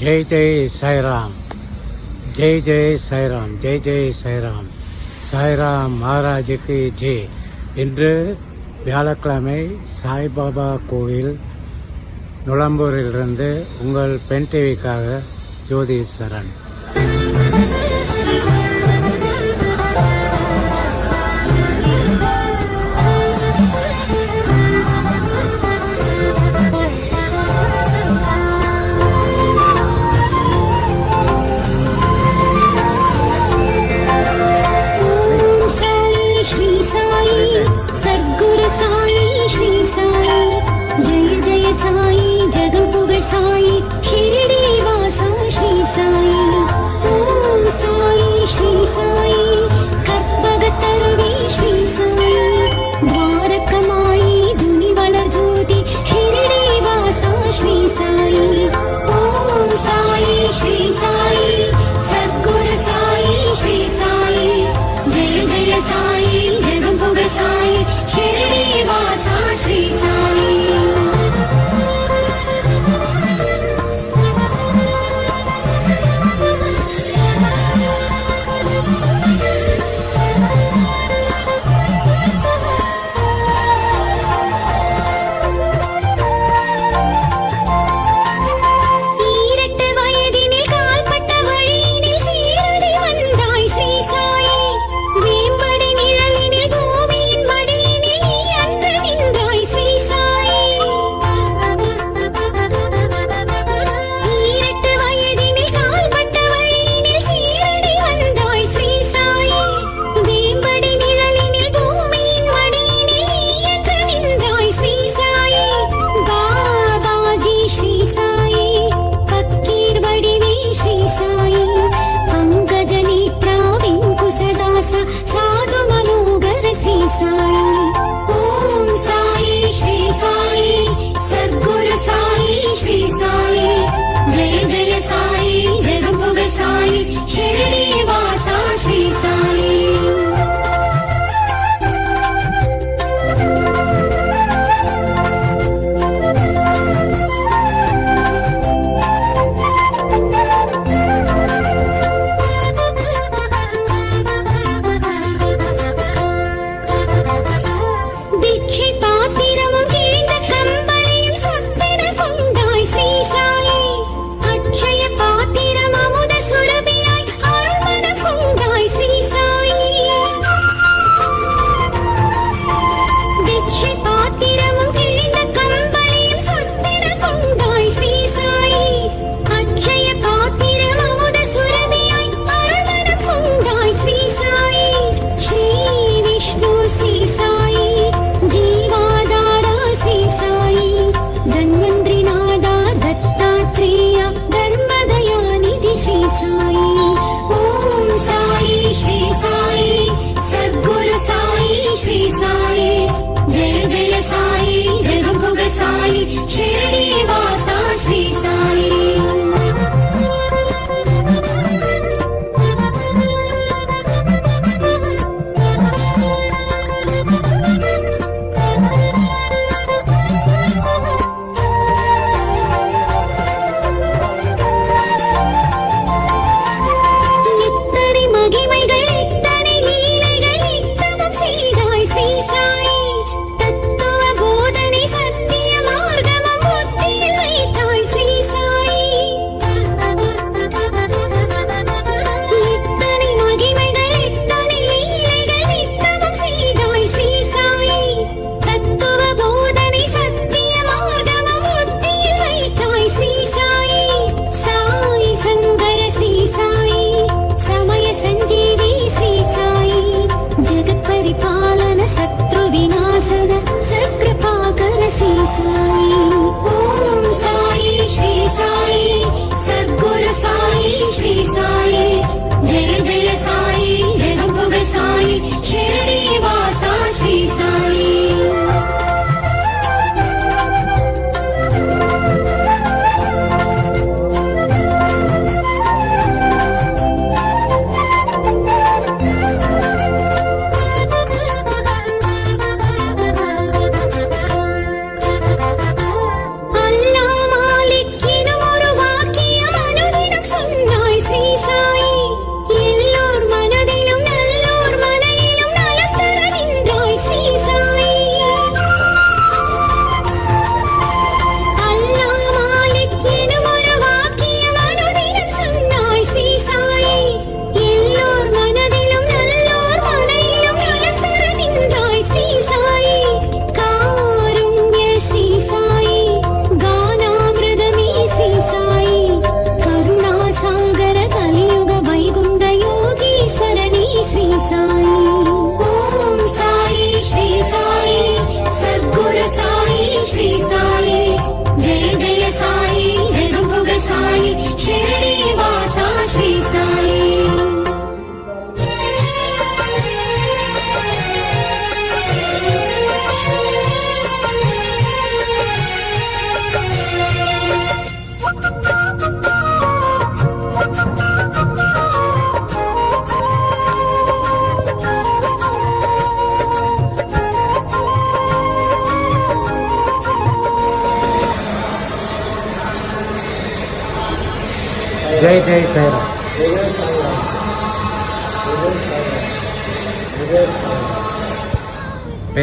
ஜெய் ஜெய் சாய்ராம். ஜெய் ஜெய் சாய்ராம் ஜெய் ஜெய் சாய்ராம். சாய்ராம் மகாராஜுக்கு ஜெய். இன்று வியாழக்கிழமை சாய்பாபா கோவில் நுளம்பூரிலிருந்து உங்கள் பெண் டிவிக்காக ஜோதீஸ்வரன்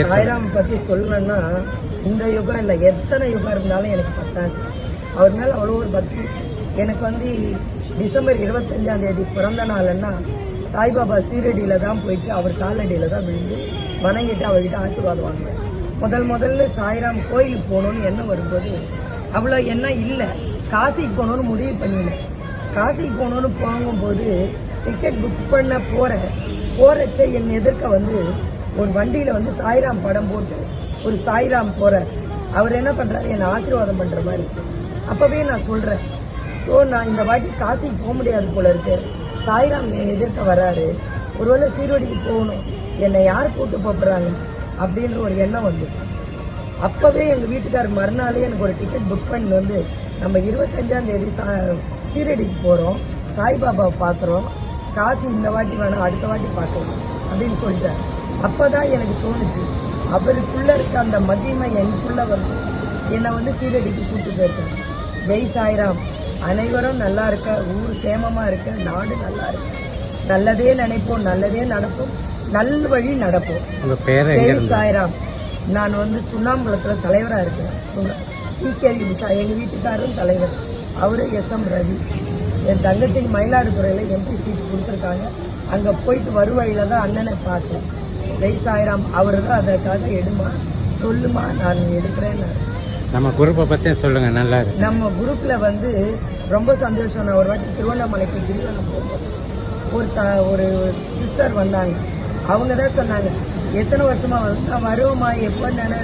சாய்ராம் பற்றி சொல்றேன்னா இந்த யுகம் இல்லை எத்தனை யுகம் இருந்தாலும் எனக்கு பத்தாது. அவர் மேலே அவ்வளோ ஒரு பக்தி. எனக்கு வந்து டிசம்பர் இருபத்தஞ்சாம் தேதி பிறந்த நாள்னா சாய்பாபா சீரடியில் தான் போயிட்டு அவர் காலடியில் தான் விழுந்து வணங்கிட்டு அவர்கிட்ட ஆசீர்வாதம் வாங்குவேன் முதல் முதல்ல சாய்ராம் கோயிலுக்கு போகணுன்னு எண்ணம் வரும்போது அவ்வளோ எண்ணம் இல்லை. காசிக்கு போகணுன்னு முடிவு பண்ணினேன். காசிக்கு போகணுன்னு போகும்போது டிக்கெட் புக் பண்ண போகிறேன் போகிறச்ச என் எதிர்க்க வந்து ஒரு வண்டியில் வந்து சாய்ராம் படம் போட்டு ஒரு சாய்ராம் போகிறார் அவர் என்ன பண்ணுறாரு என்னை ஆசீர்வாதம் பண்ணுற மாதிரி. அப்போவே நான் சொல்கிறேன் ஸோ நான் இந்த வாட்டி காசிக்கு போக முடியாது போல இருக்கு. சாய்ராம் என் எதிர்க்க வராரு. ஒருவேளை சீர்வடிக்கு போகணும். என்னை யார் கூட்டு போகிறாங்க அப்படின்ற ஒரு எண்ணம் வந்து. அப்போவே எங்கள் வீட்டுக்கார் மறுநாளே எனக்கு ஒரு டிக்கெட் புக் பண்ணி வந்து நம்ம இருபத்தஞ்சாம் தேதி சா சீரடிக்கு போகிறோம் சாய்பாபாவை பார்க்குறோம். காசு இந்த வாட்டி வேணாம் அடுத்த வாட்டி பார்க்கலாம் அப்படின்னு சொல்லிட்டார். அப்போ தான் எனக்கு தோணுச்சு அவருக்குள்ளே இருக்க அந்த மகிமை எனக்குள்ளே வந்து என்னை வந்து சீரடிக்கு கூட்டு போயிருக்காங்க ஜெய் சாய்ராம் அனைவரும் நல்லா இருக்க ஊர் சேமமாக இருக்க நாடு நல்லா இருக்க. நல்லதே நினைப்போம் நல்லதே நடப்போம் நல் வழி நடப்போம். ஜெய் சாய்ராம் நான் வந்து சுண்ணாம்புலத்துல தலைவரா இருக்கேன். டிகேவி உஷா எங்க வீட்டுக்காரரும் தலைவர். அவரு எஸ் எம் ரவி. என் தங்கச்சிக்கு மயிலாடுதுறையில எம்பி சீட் கொடுத்துருக்காங்க. அங்க போயிட்டு வருவழியில தான் அண்ணனை பார்த்தேன். ஜெய் சாய்ராம் அவரு தான் அதற்காக எடுமா? சொல்லுமா நான் எடுக்கிறேன்னு நம்ம குரூப்பை பத்தி சொல்லுங்க நல்லா இருக்கு. நம்ம குரூப்ல வந்து ரொம்ப சந்தோஷம். நான் ஒரு வாட்டி திருவண்ணாமலைக்கு போகும்போது ஒரு த ஒரு சிஸ்டர் வந்தாங்க. அவங்க தான் சொன்னாங்க. எத்தனை வருஷமா வந்து நான் வருவேம்மா எப்போ நினை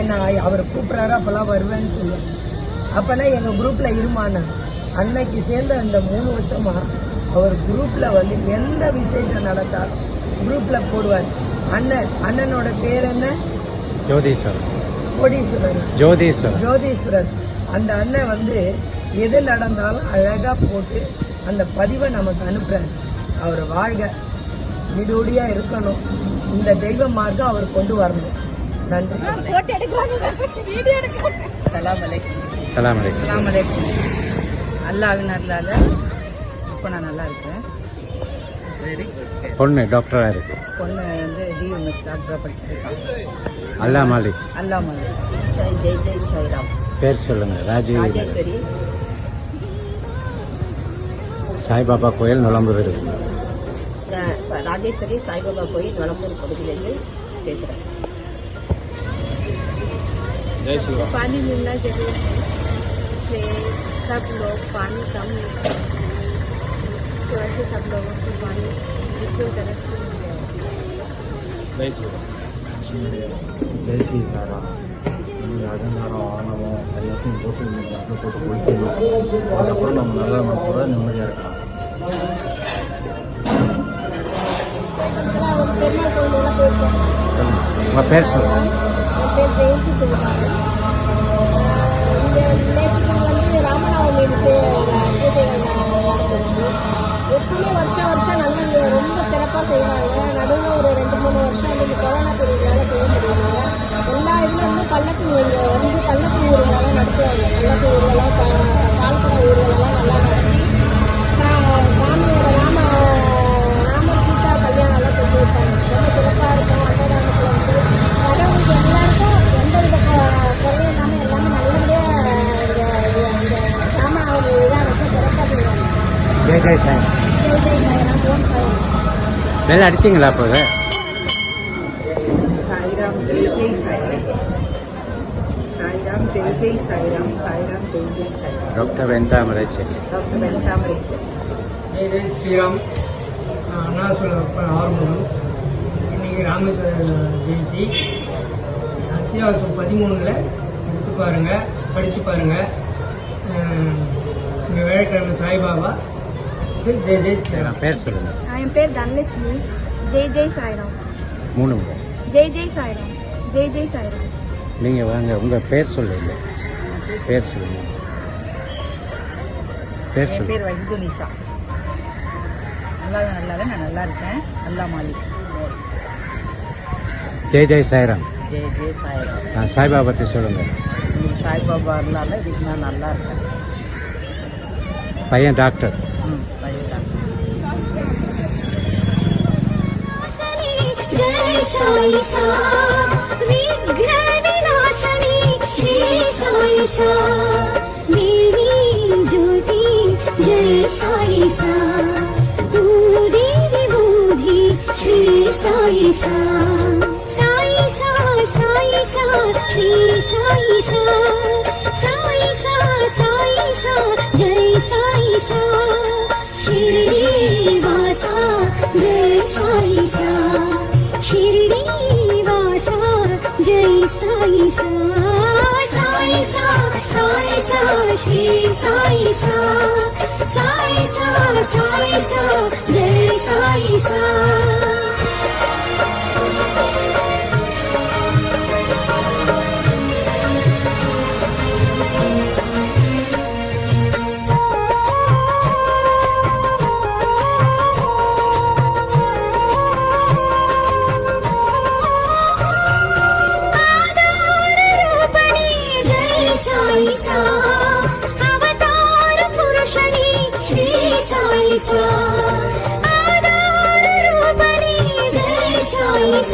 என்ன அவர் கூப்பிட்றாரு அப்போல்லாம் வருவேன்னு சொல்லுவேன் அப்போனா எங்கள் குரூப்பில் இருமாண்ணா அன்னைக்கு சேர்ந்த அந்த மூணு வருஷமா அவர் குரூப்பில் வந்து எந்த விசேஷம் நடந்தாலும் குரூப்பில் போடுவார். அண்ணன் அண்ணனோட பேர் என்ன? ஜோதீஸ்வரர். கோடீஸ்வரன் ஜோதீஸ்வரர். ஜோதீஸ்வரர். அந்த அண்ணன் வந்து எது நடந்தாலும் அழகா போட்டு அந்த பதிவை நமக்கு அனுப்புறாரு. அவர் வாழ்க. விடோடியா இருக்கணும். இந்த தெய்வ மார்க்கம் அவர் கொண்டு வரணும். நன்றி. சலாம் அலைக்கும். சலாம் அலைக்கும். சலாம் அலைக்கும். அல்லாஹ்னால இப்போ நான் நல்லா இருக்கேன். வெரி குட் பொண்ணு டாக்டரா இருக்கு. பொண்ணு வந்து டிஎம்எஸ் டாக்டராக படிச்சிருக்காங்க. அல்லா மாலிக். அல்லா மலை ஜெய் ஜெய் ஜெய் சாய்ராம் பேர் சொல்லுங்க. ராஜேஸ்வரி. சாய்பாபா கோயில் நுழம்பு இருக்கு ராஜேஸ்வரி சாய்பாபா கோயில் வளம்பூர் பகுதியிலேருந்து பேசுகிறேன் पानी मिलना जरूरी है इसलिए सब लोग पानी कम इसकी वजह से सब लोगों को पानी बिल्कुल तरह से मिल जाएगा ஜெய் ஸ்ரீகாரம் நம்மளுடைய அகங்காரம் ஆணவம் எல்லாத்தையும் போட்டு இந்த இடத்துல போட்டு ஒழிக்கணும் அதுக்கப்புறம் நம்ம நல்ல மனசோட நிம்மதியாக இருக்கலாம் பெருமாள் கோயிலெல்லாம் போயிருக்கோம் உங்க பேர் சொல்லுங்க. என் பேர் ஜெயந்தி சொல்லுவாங்க இந்த நேற்றுக்கு வந்து ராமநவமி விஷய பூஜைகள் நடந்துச்சு. எப்பவுமே வருஷம் வருஷம் நல்ல ரொம்ப சிறப்பாக செய்வாங்க. நடுவில் ஒரு ரெண்டு மூணு வருஷம் வந்து இந்த கொரோனா பீரியட்னால செய்ய முடியல. எல்லா இதுல இருந்தும் பல்லக்கு இங்கே வந்து பல்லக்கு ஊர்வலம் நடத்துவாங்க. பல்லக்கு ஊர்வலம் பால்குடம் ஊர்வலம் ஓம் சாய்ராம் வெளில அடிச்சிங்களா அப்போது சாய்ராம் ஜெய் ஜெய் சாய்ராம். சாய்ராம் ஜெய் ஜெய் சாய்ராம் சாய்ராம் ஜெய் ஜெய் சாய்ராம். டாக்டர் வெந்தாமரை டாக்டர் வெங்கடாமரை ஜெய் ஜெய் ஸ்ரீராம். அண்ணா சொல்ல ஆறுமுகம். இன்னைக்கு ராம ஜெயந்தி. அத்தியாவசியம் பதிமூணில் எடுத்து பாருங்க படித்து பாருங்க. இங்கே வேலைக்கிழமை சாய்பாபா. பேர் சொல்லுங்க. என் பேர் தனலட்சுமி. ஜெய் ஜெய் சாய்ராம். மூணு முறை ஜெய் ஜெய் சாய்ராம். ஜெய் ஜெய் சாய்ராம். நீங்க வாங்க உங்க பேர் சொல்லுங்க. பேர் சொல்லுங்க. பேர் என் பேர் நிசா நல்லா நல்லா நான் நல்லா இருக்கேன். அல்லா மாலிக். ஜெய் ஜெய் சாய்ராம். ஜெய் ஜெய் சாய்ராம். ஆ, சாய்பாபா பற்றி சொல்லுங்க. இன்னைக்கு சாய்பாபா அருளால இதுக்கு நான் நல்லா இருக்கேன். பையன் டாக்டர். साई सा विघ्न विनाशनी श्री साई सा देवी ज्योति जय साई सा बूढ़ी विभूति श्री साई सा साई सा साई सा श्री साई सा साई सा साई सा जय साई सा शिरडी वासा जय साई सा साई सा साई सा साई सा श्री साई सा साई सा साई सा जय साई सा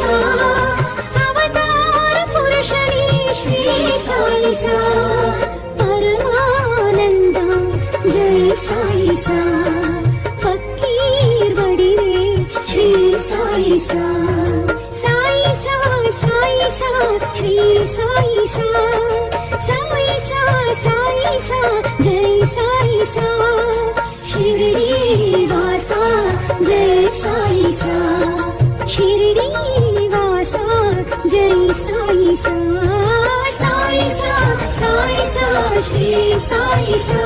साई सा अवतार पुरुषणी श्री साई सा परमानंद जय साई सा फकीर वडिवे श्री साई सा साई सा साई सा श्री साई सा साई सा साई सा जय साई सा साई सा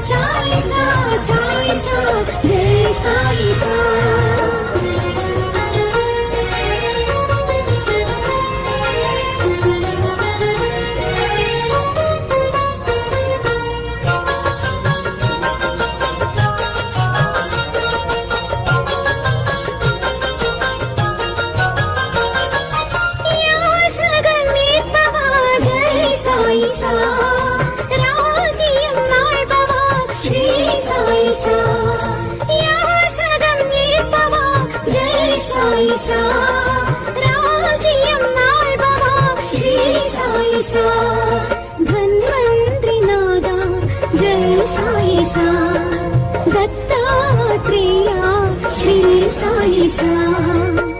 साई सा जय साई सा सा धन्वन्तरि नादा जय साई सा दत्तात्रेया श्री साई सा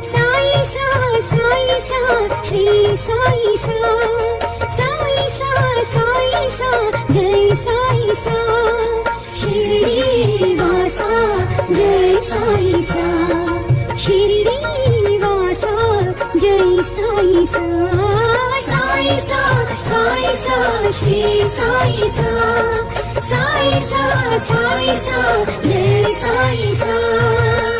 साई सा साई सा श्री साई सा साई सा साई सा जय साई सा शिरडी वासा जय साई सा शिरडी वासा जय साई सा सा साई सा श्री साई सा साई सा साई सा जय साई सा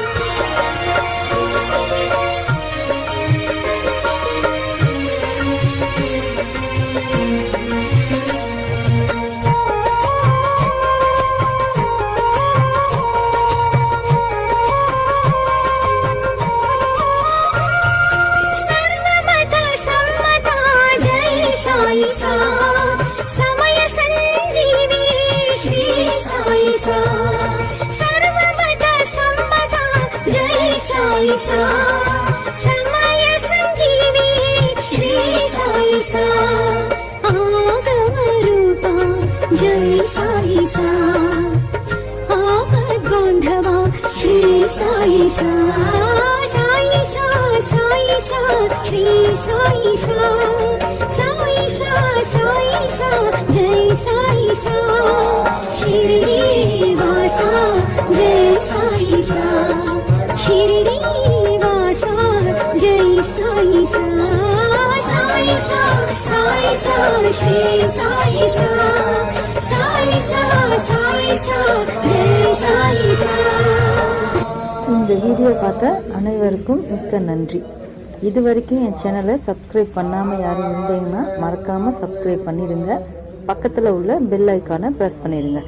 सा। समय सञ्जीवी श्री साई सा। सर्वमत सम्मता जय साई सा। सा जय साई सा शिरडी वासा जय साई सा शिरडी वासा जय साई सा साई सा साई सा श्री साई सा साई सा साई सा जय साई सा இந்த வீடியோ பார்த்த அனைவருக்கும் மிக்க நன்றி இது வரைக்கும் என் சேனலை சப்ஸ்கிரைப் பண்ணாமல் யாரும் இருந்தீங்கன்னா மறக்காமல் சப்ஸ்கிரைப் பண்ணிடுங்க. பக்கத்தில் உள்ள பெல் ஐக்கானை ப்ரெஸ் பண்ணிடுங்க.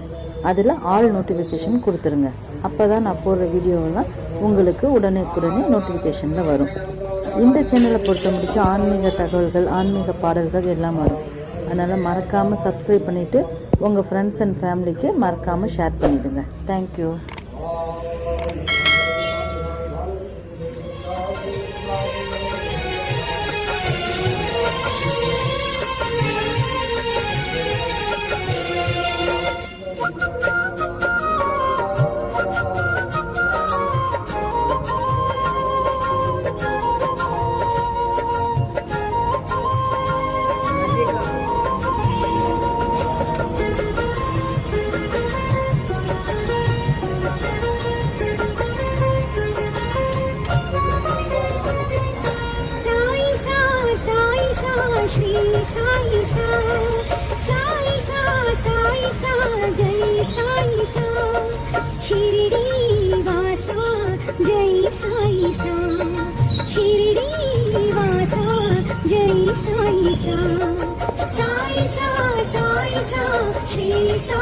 அதில் ஆல் நோட்டிஃபிகேஷன் கொடுத்துருங்க. அப்போ தான் நான் போடுற வீடியோவெல்லாம் உங்களுக்கு உடனுக்குடனே நோட்டிஃபிகேஷனில் வரும். இந்த சேனலை பொறுத்த முடிச்சும் ஆன்மீக தகவல்கள் ஆன்மீக பாடல்கள் எல்லாம் வரும். அதனால் மறக்காமல் சப்ஸ்கிரைப் பண்ணிவிட்டு உங்கள் ஃப்ரெண்ட்ஸ் அண்ட் ஃபேமிலிக்கு மறக்காமல் ஷேர் பண்ணிவிடுங்க தேங்க்யூ श्री सा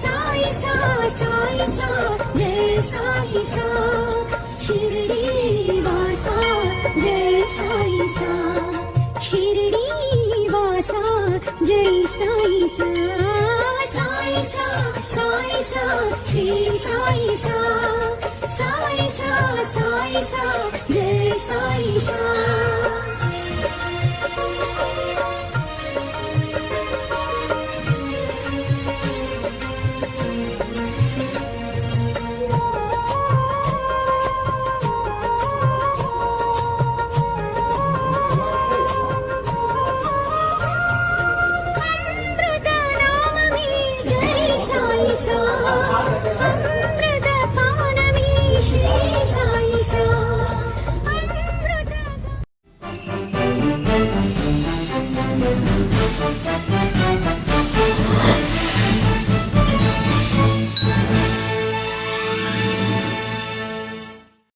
साई सा साई सा जय साई सा शिरडी